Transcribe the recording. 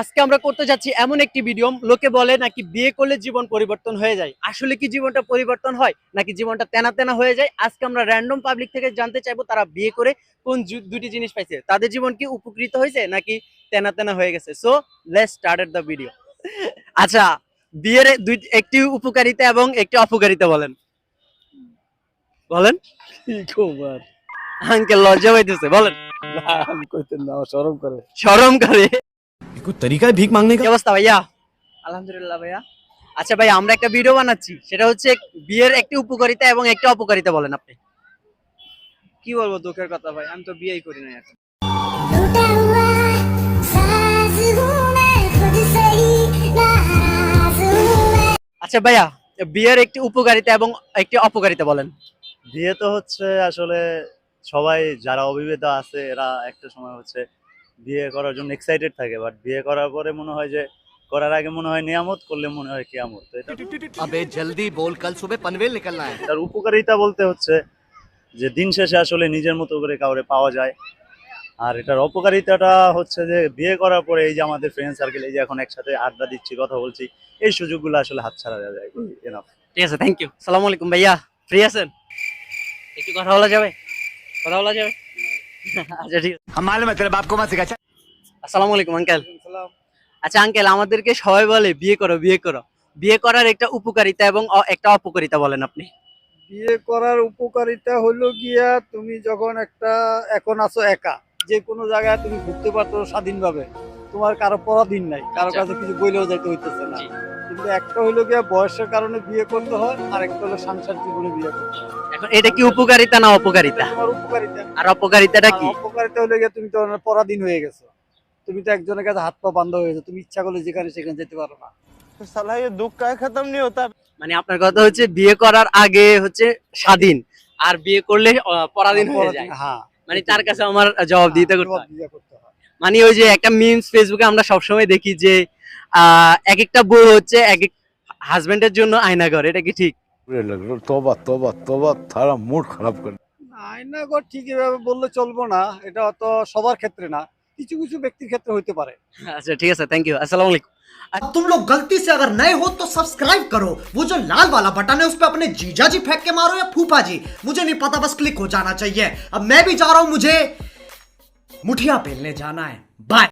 আজকে আমরা করতে যাচ্ছি এমন একটি ভিডিও লোকে বলে নাকি বিয়ে করলে জীবন পরিবর্তন হয়ে যায়। আসলে কি জীবনটা পরিবর্তন হয়? নাকি জীবনটা তেনা তেনা হয়ে যায়? আজকে আমরা র্যান্ডম পাবলিক থেকে জানতে চাইব তারা বিয়ে করে কোন দুটি জিনিস পাইছে। তাদের জীবন কি উপকৃত হয়েছে নাকি তেনা তেনা হয়ে গেছে? So let's started the video আচ্ছা বিয়ের দুই একটি উপকারিতা এবং একটি অপকারিতা বলেন। বলেন। আঙ্কেল লজ্জা পাইতেছে বলেন। আমি কইতে না শরম করে। শরম করে। कोई तरीका है भीख मांगने কি অবস্থা ভাইয়া আলহামদুলিল্লাহ ভাইয়া আচ্ছা ভাই আমরা একটা ভিডিও বানাচ্ছি সেটা হচ্ছে বিয়ের একটি উপকারিতা এবং একটি অপকারিতা বলেন আপনি কি বলবো দুঃখের কথা ভাই আমি তো বিয়েই করি না এখন लूटा हुआ सास हूँ मैं खुद से ही नाराज हूँ मैं আচ্ছা ভাইয়া বিয়ের একটি উপকারিতা এবং একটি অপকারিতা বলেন বিয়ে তো হচ্ছে আসলে সবাই যারা অবিবাহিত আছে এরা একটা সময় হচ্ছে বিয়ে করার জন্য এক্সাইটেড থাকে বাট বিয়ে করার পরে মনে হয় যে করার আগে মনে হয় নিয়ামত করলে মনে হয় কিয়ামত। আবে জলদি বল কাল সুবে পনভেল নিকলনা হ্যায়। তার উপকারিতা বলতে হচ্ছে যে দিন শেষে আসলে নিজের মতো করে কাউরে পাওয়া যায়। আর এটার অপকারিতাটা হচ্ছে যে বিয়ে করার পরে এই যে আমাদের ফ্রেন্ড সার্কেল এই যে এখন একসাথে আড্ডা দিচ্ছি কথা বলছি এই সুযোগগুলো আসলে হাতছাড়া যায়। এনাফ ঠিক আছে থ্যাংক ইউ আসসালামু আলাইকুম ভাইয়া। ফ্রি আছেন? একটু কথা বলা যাবে? কথা বলা যাবে? আসসালামু আলাইকুম আঙ্কেল আচ্ছা আঙ্কেল আমাদেরকে সবাই বলে বিয়ে করো বিয়ে করো। বিয়ে করার একটা উপকারিতা এবং একটা অপকারিতা বলেন আপনি। বিয়ে করার উপকারিতা হলো গিয়া তুমি যখন একটা এখন আছো একা যে কোনো জায়গায় তুমি ঘুরতে পারতো স্বাধীনভাবে। তোমার কারও পরাধীন নাই আচ্ছা। কারও কাছে কিছু বইলেও যাইতে হইতেছে না। কিন্তু একটা হইল গিয়ে বয়সের কারণে বিয়ে করতে হয় আর একটা হলো সাংসার জীবনে বিয়ে করতে হয়। এখন এটা কি উপকারিতা না অপকারিতা? আর অপকারিতাটা কি? অপকারিতা গিয়ে তুমি তো পরাধীন হয়ে গেছো। তুমি তো একজনের কাছে হাত পা বান্ধ হয়ে তুমি ইচ্ছা করলে যেখানে সেখানে যেতে পারো না। মানে আপনার কথা হচ্ছে বিয়ে করার আগে হচ্ছে স্বাধীন আর বিয়ে করলে পরাধীন হয়ে যায়। হ্যাঁ। মানে তার কাছে আমার জবাব দিতে হ্যাঁ, করতে মানে ওই যে একটা মিমস ফেসবুকে আমরা সবসময় দেখি যে আহ, এক একটা বউ হচ্ছে এক এক হাজবেন্ডের জন্য আয়না ঘর এটা কি ঠিক बुरे लग रहे हो तोबा तोबा तोबा थारा मूड खराब कर আয়না ঘর ঠিক এভাবে বললে চলবো না এটা তো সবার ক্ষেত্রে না কিছু কিছু ব্যক্তির ক্ষেত্রে হইতে পারে আচ্ছা ঠিক আছে থ্যাংক ইউ আসসালামু আলাইকুম तुम लोग गलती से अगर नए हो तो सब्सक्राइब करो वो जो लाल वाला बटन है उस पर अपने जीजा जी फेंक के मारो या फूफा जी मुझे नहीं पता बस क्लिक हो जाना चाहिए अब मैं भी जा रहा हूं मुझे मुठिया पहनने जाना है। बाय